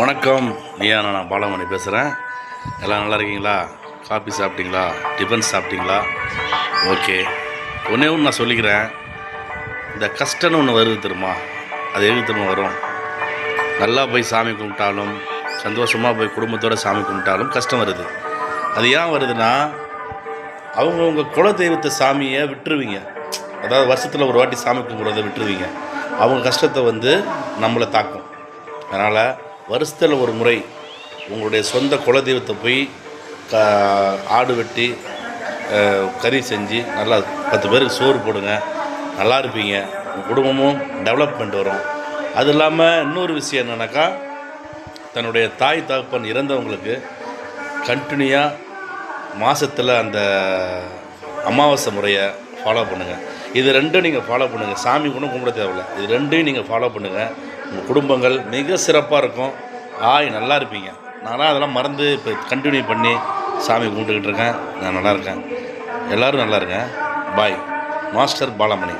வணக்கம். ஐயா நான் பாலமணி பேசுகிறேன் எல்லாம் நல்லா இருக்கீங்களா? காஃபி சாப்பிட்டீங்களா? டிஃபன் சாப்பிட்டீங்களா? ஓகே. ஒன்றே ஒன்று நான் சொல்லிக்கிறேன். இந்த கஷ்டம்னு ஒன்று வருது தெரியுமா? அது எது திரும்ப வரும்? நல்லா போய் சாமி கும்பிட்டாலும் சந்தோஷமாக போய் குடும்பத்தோடு சாமி கும்பிட்டாலும் கஷ்டம் வருது. அது ஏன் வருதுன்னா அவங்கவுங்க குல தெய்வத்தை சாமியை விட்டுருவீங்க. அதாவது வருஷத்தில் ஒரு வாட்டி சாமி கும்பிட்றத விட்டுருவீங்க. அவங்க கஷ்டத்தை வந்து நம்மளை தாக்கும். அதனால் வருஷத்தில் ஒரு முறை உங்களுடைய சொந்த குலதெய்வத்தை போய் க ஆடு வெட்டி கறி செஞ்சு நல்லா பத்து பேருக்கு சோறு போடுங்க. நல்லா இருப்பீங்க. உங்கள் குடும்பமும் டெவலப்மெண்ட் வரும். அது இல்லாமல் இன்னொரு விஷயம் என்னென்னாக்கா தன்னுடைய தாய் தகப்பன் இறந்தவங்களுக்கு கண்டினியூவாக மாதத்தில் அந்த அமாவாசை முறையை ஃபாலோ பண்ணுங்கள் இது ரெண்டும் நீங்கள் ஃபாலோ பண்ணுங்கள் சாமி கூட கும்பிட தேவையில்ல. இது ரெண்டையும் நீங்கள் ஃபாலோ பண்ணுங்கள் உங்கள் குடும்பங்கள் மிக சிறப்பாக இருக்கும். ஆய் நல்லா இருப்பீங்க. நான்லாம் அதெல்லாம் மறந்து இப்போ கண்டினியூ பண்ணி சாமி கும்பிட்டுக்கிட்டு இருக்கேன். நான் நல்லா இருக்கேன். எல்லோரும் நல்லா இருக்கேன். Bye master Balamani.